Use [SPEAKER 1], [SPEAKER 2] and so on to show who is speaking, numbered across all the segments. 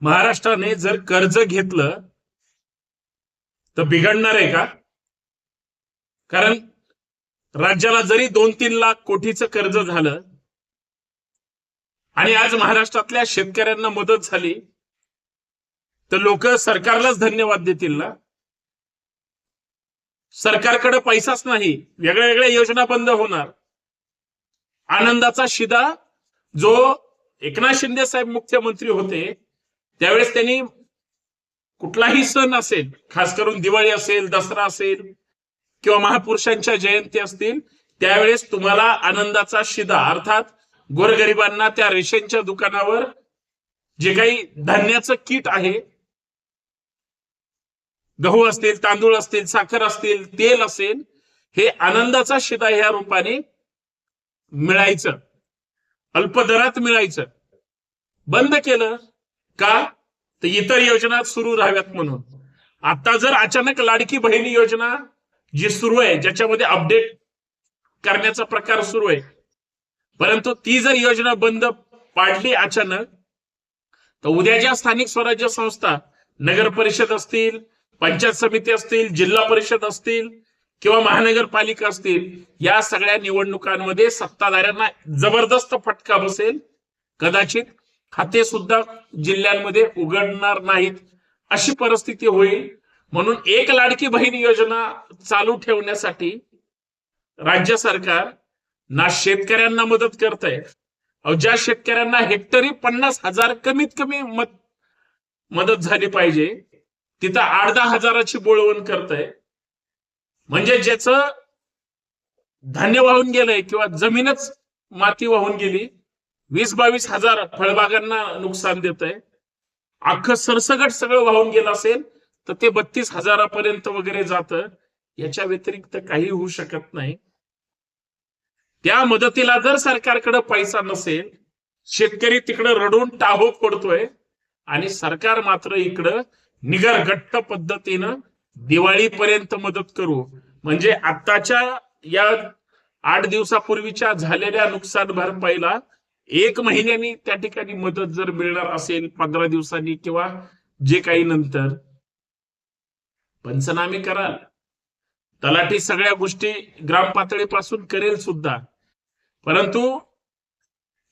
[SPEAKER 1] महाराष्ट्राने जर कर्ज घेतलं तर बिघडणार आहे का? कारण राज्याला जरी दोन तीन लाख कोटीचं कर्ज झालं आणि आज महाराष्ट्रातल्या शेतकऱ्यांना मदत झाली तर लोक सरकारलाच धन्यवाद देतील ना? सरकारकडे पैसाच नाही. वेगळ्या वेगळ्या योजना बंद होणार. आनंदाचा शिदा जो एकनाथ शिंदे साहेब मुख्यमंत्री होते त्यावेळेस त्यांनी कुठलाही सण असेल खास करून दिवाळी असेल दसरा असेल किंवा महापुरुषांच्या जयंती असतील त्यावेळेस तुम्हाला आनंदाचा शिदा अर्थात गोरगरिबांना त्या रेशनच्या दुकानावर जे काही धान्याचं किट आहे गहू असतील तांदूळ असतील साखर असतील तेल असेल हे आनंदाचा शिदा ह्या रूपाने मिळायचं. अल्पदरात मिळायचं. बंद केलं का? तर इतर योजना सुरू राहाव्यात म्हणून. आता जर अचानक लाडकी बहिणी योजना जी सुरू आहे ज्याच्यामध्ये अपडेट करण्याचा प्रकार सुरू आहे परंतु ती जर योजना बंद पाडली अचानक तर उद्या ज्या स्थानिक स्वराज्य संस्था नगर परिषद असतील पंचायत समिती असतील जिल्हा परिषद असतील किंवा महानगरपालिका असतील या सगळ्या निवडणुकांमध्ये सत्ताधाऱ्यांना जबरदस्त फटका बसेल. कदाचित खाते सुद्धा जिल्ह्यांमध्ये उघडणार नाहीत. अशी परिस्थिती होईल. म्हणून एक लाडकी बहीण योजना चालू ठेवण्यासाठी राज्य सरकार ना शेतकऱ्यांना मदत करत आहे अहो ज्या शेतकऱ्यांना हेक्टरी पन्नास हजार कमीत कमी मत मदत झाली पाहिजे तिथं आठ दहा हजाराची बोळवण करत आहे म्हणजे ज्याचं धान्य वाहून गेलंय किंवा जमीनच माती वाहून गेली वीस बावीस हजार फळबागांना नुकसान देत आहे अख्खं सरसगट सगळं वाहून गेलं असेल तर ते बत्तीस हजारापर्यंत वगैरे जातं. याच्या व्यतिरिक्त काही होऊ शकत नाही. त्या मदतीला जर सरकारकडे पैसा नसेल शेतकरी तिकडं रडून टाहो पडतोय आणि सरकार मात्र इकडं निगर घट्ट पद्धतीनं दिवाळीपर्यंत मदत करू. म्हणजे आत्ताच्या या आठ दिवसापूर्वीच्या झालेल्या नुकसान भरपाईला एक महिन्यानी त्या ठिकाणी मदत जर मिळणार असेल पंधरा दिवसांनी किंवा जे काही नंतर पंचनामे कराल तलाठी सगळ्या गोष्टी ग्राम पातळीपासून करेल सुद्धा. परंतु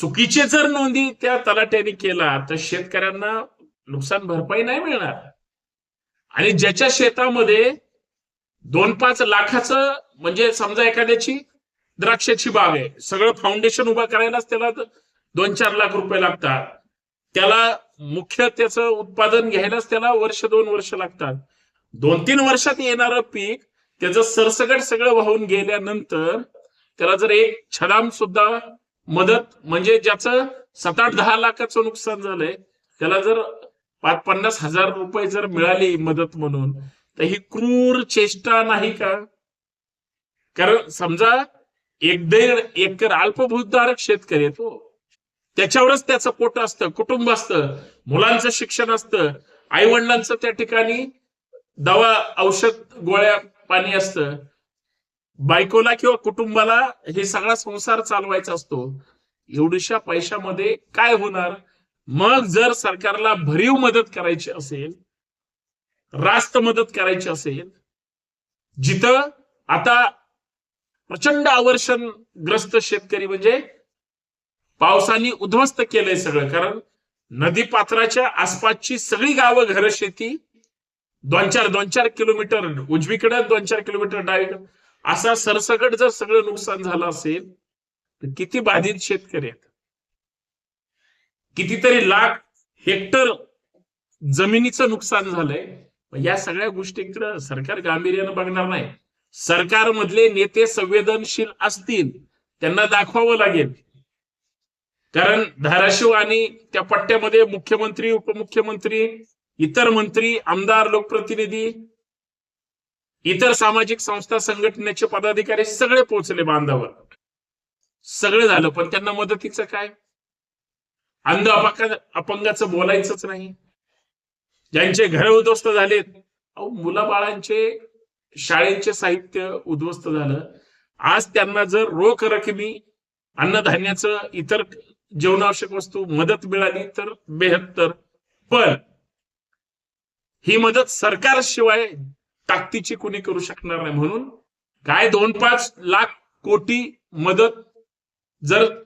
[SPEAKER 1] चुकीचे जर नोंदी त्या तलाट्याने केला तर शेतकऱ्यांना नुकसान भरपाई नाही मिळणार. आणि ज्याच्या शेतामध्ये दोन पाच लाखाचं म्हणजे समजा एखाद्याची द्राक्षाची बाग आहे. सगळं फाउंडेशन उभं करायलाच त्याला दोन चार लाख रुपये लागतात. त्याला मुख्य त्याचं उत्पादन घ्यायलाच त्याला वर्ष दोन वर्ष लागतात. दोन तीन वर्षात येणारं पीक त्याचं सरसगट सगळं वाहून गेल्यानंतर त्याला जर एक छडाम सुद्धा मदत म्हणजे ज्याचं सात आठ दहा लाखाचं नुकसान झालंय त्याला जर पाच पन्नास हजार रुपये जर मिळाली मदत म्हणून तर ही क्रूर चेष्टा नाही का? कारण समजा एक दीड एकर अल्पभूतधारक शेतकरी येतो त्याच्यावरच त्याचं पोट असतं कुटुंब असतं मुलांचं शिक्षण असतं आई वडिलांचं त्या ठिकाणी दवा औषध गोळ्या पाणी असतं. बायकोला किंवा कुटुंबाला हे सगळा संसार चालवायचा असतो. एवढ्याशा पैशामध्ये काय होणार? मग जर सरकारला भरीव मदत करायची असेल रास्त मदत करायची असेल जिथं आता प्रचंड आवर्षण ग्रस्त शेतकरी म्हणजे पावसाने उद्ध्वस्त केलंय सगळं. कारण नदी पात्राच्या आसपासची सगळी गावं घर शेती दोन चार दोन चार किलोमीटर उजवीकडे दोन चार किलोमीटर डावीकडे. असा सरसकट जर सगळं नुकसान झालं असेल तर किती बाधित शेतकरी आहेत. कितीतरी लाख हेक्टर जमिनीचं नुकसान झालंय. या सगळ्या गोष्टींकडे सरकार गांभीर्यानं बघणार नाही. सरकारमधले नेते संवेदनशील असतील त्यांना दाखवावं लागेल. कारण धाराशिव आणि त्या पट्ट्यामध्ये मुख्यमंत्री उपमुख्यमंत्री इतर मंत्री आमदार लोकप्रतिनिधी इतर सामाजिक संस्था संघटनेचे पदाधिकारी सगळे पोहोचले बांधावर. सगळं झालं पण त्यांना मदतीचं काय? अंध अपंग अपंगाचं बोलायचंच नाही. ज्यांचे घर उद्ध्वस्त झालेत अहो मुलाबाळांचे शाळेचे साहित्य उद्ध्वस्त झालं. आज त्यांना जर रोख रकमी अन्नधान्याचं इतर जीवनावश्यक वस्तू मदत मिळाली तर बेहत्तर. पण ही मदत सरकारशिवाय ताकदीची कुणी करू शकणार नाही. म्हणून काय दोन पाच लाख कोटी मदत जर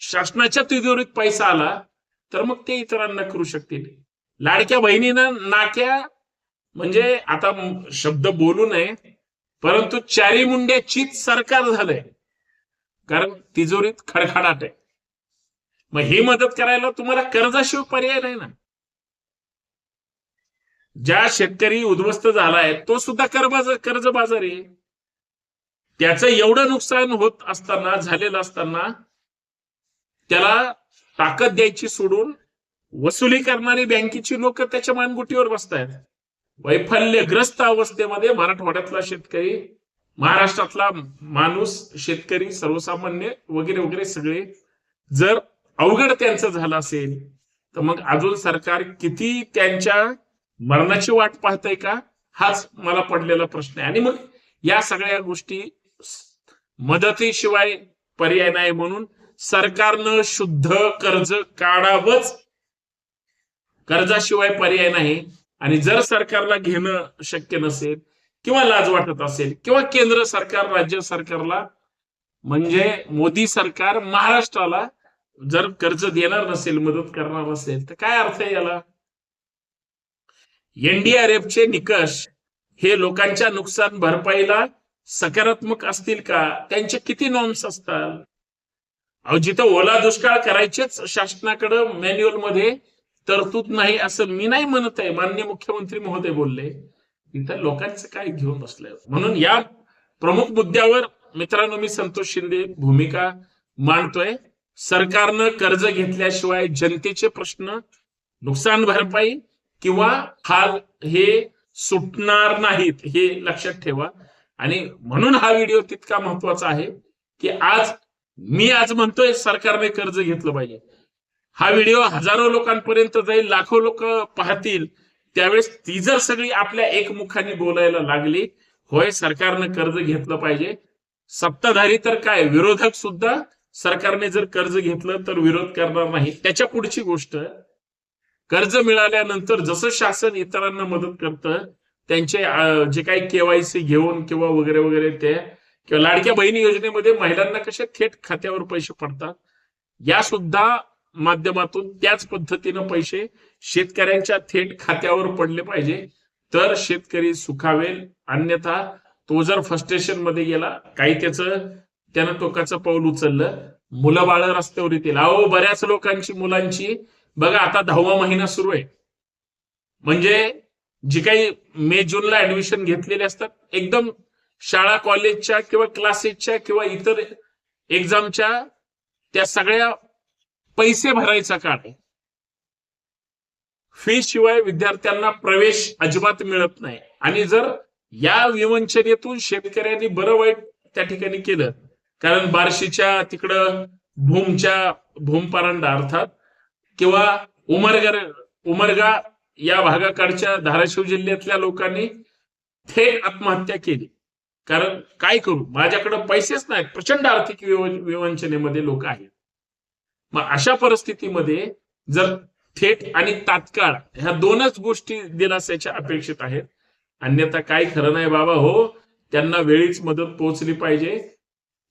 [SPEAKER 1] शासनाच्या तिजोरीत पैसा आला तर मग ते इतरांना करू शकतील. लाडक्या बहिणीनं नाक्या म्हणजे आता शब्द बोलू नये परंतु चारी मुंड्याचीच सरकार झालंय. कारण तिजोरीत खडखडाट आहे. मग ही मदत करायला तुम्हाला कर्जाशिवाय पर्याय नाही ना. ज्या शेतकरी उद्ध्वस्त झालाय तो सुद्धा कर्ज कर्ज बाजारी आहे. त्याचं एवढं नुकसान होत असताना झालेलं असताना त्याला ताकद द्यायची सोडून वसुली करणारी बँकेची लोक त्याच्या मानगुटीवर बसतायत. वैफल्यग्रस्त अवस्थेमध्ये मराठवाड्यातला शेतकरी महाराष्ट्रातला माणूस शेतकरी सर्वसामान्य वगैरे वगैरे सगळे जर अवघड त्यांचं झालं असेल तर मग अजून सरकार किती त्यांच्या मरणाची वाट पाहतंय का? हाच मला पडलेला प्रश्न आहे. आणि मग या सगळ्या गोष्टी मदतीशिवाय पर्याय नाही म्हणून सरकारनं शुद्ध कर्ज काढावंच कर्जाशिवाय पर्याय नाही. आणि जर सरकारला घेणं शक्य नसेल किंवा लाज वाटत असेल किंवा केंद्र सरकार राज्य सरकारला म्हणजे मोदी सरकार महाराष्ट्राला जर कर्ज देणार नसेल मदत करणार नसेल तर काय अर्थ आहे याला? एनडीआरएफचे निकष हे लोकांच्या नुकसान भरपाईला सकारात्मक असतील का? त्यांचे किती नॉर्म्स असतात? अहो जिथं ओला दुष्काळ करायचेच शासनाकडं मॅन्युअलमध्ये तरतूद नाही असं मी नाही म्हणत आहे. मान्य मुख्यमंत्री महोदय बोलले इथं लोकांचं काय घेऊन बसलंय? म्हणून या प्रमुख मुद्द्यावर मित्रांनो मी संतोष शिंदे भूमिका मांडतोय. सरकारनं कर्ज घेतल्याशिवाय जनतेचे प्रश्न नुकसान भरपाई किंवा हाल हे सुटणार नाहीत हे लक्षात ठेवा. आणि म्हणून हा व्हिडिओ तितका महत्त्वाचा आहे की आज मी आज म्हणतोय सरकारने कर्ज घेतलं पाहिजे. हा व्हिडिओ हजारो लोकांपर्यंत जाईल लाखो लोक पाहतील. त्यावेळेस ती जर सगळी आपल्या एकमुखाने बोलायला लागली होय सरकारनं कर्ज घेतलं पाहिजे. सत्ताधारी तर काय? विरोधक सुद्धा सरकारने जर कर्ज घेतलं तर विरोध करणार नाही. त्याच्या पुढची गोष्ट कर्ज मिळाल्यानंतर जसं शासन इतरांना मदत करतं त्यांचे जे काही केवायसी घेऊन किंवा वगैरे वगैरे ते किंवा लाडक्या बहिणी योजनेमध्ये महिलांना कसे थेट खात्यावर पैसे पडतात या सुद्धा माध्यमातून त्याच पद्धतीनं पैसे शेतकऱ्यांच्या थेट खात्यावर पडले पाहिजे. तर शेतकरी सुखावेल. अन्यथा तो जर फ्रस्ट्रेशनमध्ये गेला काही त्याचं त्यानं टोकाचं पाऊल उचललं मुलं बाळ रस्त्यावर येतील. अहो बऱ्याच लोकांची मुलांची बघा आता दहावा महिना सुरू आहे. म्हणजे जी काही मे जूनला ऍडमिशन घेतलेले असतात एकदम शाळा कॉलेजच्या किंवा क्लासेसच्या किंवा इतर एक्झामच्या त्या सगळ्या पैसे भरायचा काळ. आहे फी शिवाय विद्यार्थ्यांना प्रवेश अजिबात मिळत नाही. आणि जर या विवंचनेतून शेतकऱ्यांनी बरं वाईट त्या ठिकाणी केलं कारण बार्शीच्या तिकडं भूमच्या भूमपरांडा अर्थात किंवा उमरगर उमरगा या भागाकडच्या धाराशिव जिल्ह्यातल्या लोकांनी थेट आत्महत्या केली. कारण काय करू? माझ्याकडे पैसेच नाहीत. प्रचंड आर्थिक विवंचनेमध्ये लोक आहेत. मग अशा परिस्थितीमध्ये जर थेट आणि तात्काळ ह्या दोनच गोष्टी दिलासाच्या अपेक्षित आहेत. अन्यथा काय खरं नाही बाबा हो त्यांना वेळीच मदत पोहोचली पाहिजे.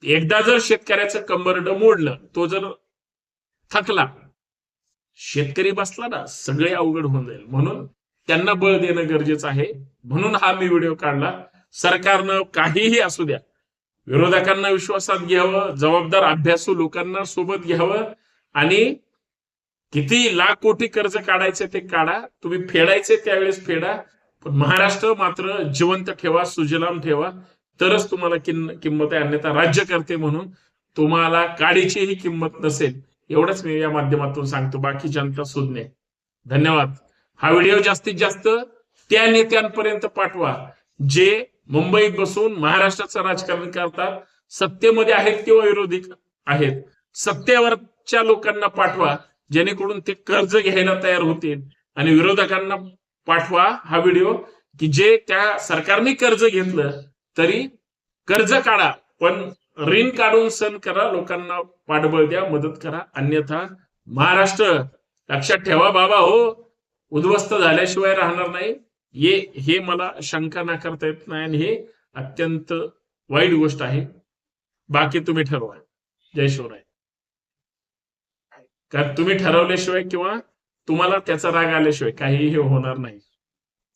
[SPEAKER 1] एकदा जर शेतकऱ्याचं कंबरड मोडलं तो जर थकला शेतकरी बसला ना सगळे अवघड होऊन जाईल. म्हणून त्यांना बळ देणं गरजेचं आहे. म्हणून हा मी व्हिडिओ काढला. सरकारनं काहीही असू द्या. विरोधकांना विश्वासात घ्यावं जबाबदार अभ्यासू लोकांना सोबत घ्यावं. आणि किती लाख कोटी कर्ज काढायचे ते काढा. तुम्ही फेडायचे त्यावेळेस फेडा. पण महाराष्ट्र मात्र जिवंत ठेवा सुजलाम ठेवा. तरच तुम्हाला किन- किंमत आहे. अन्यथा राज्य करते म्हणून तुम्हाला काडीचीही किंमत नसेल. एवढंच मी या माध्यमातून सांगतो. बाकी जनता सुज्ञ धन्यवाद. हा व्हिडिओ जास्तीत जास्त त्या नेत्यांपर्यंत पाठवा जे मुंबईत बसून महाराष्ट्राचं राजकारण करतात. सत्तेमध्ये आहेत किंवा विरोधी आहेत. सत्तेवर च्या लोकांना पाठवा जेणेकरून ते कर्ज घ्यायला तयार होतील. आणि विरोधकांना पाठवा हा व्हिडिओ की जे त्या सरकारने कर्ज घेतलं तरी कर्ज काढा पण ऋण काढून सण करा लोकांना पाठबळ द्या मदत करा अन्यथा महाराष्ट्र लक्षात ठेवा बाबा हो. उद्ध्वस्त झाल्याशिवाय राहणार नाही. ये हे मला शंका ना करता येत नाही आणि हे अत्यंत वाईट गोष्ट आहे. बाकी तुम्ही ठरवा. जय शिवराय. कारण तुम्ही ठरवल्याशिवाय किंवा तुम्हाला त्याचा राग आल्याशिवाय काहीही होणार नाही.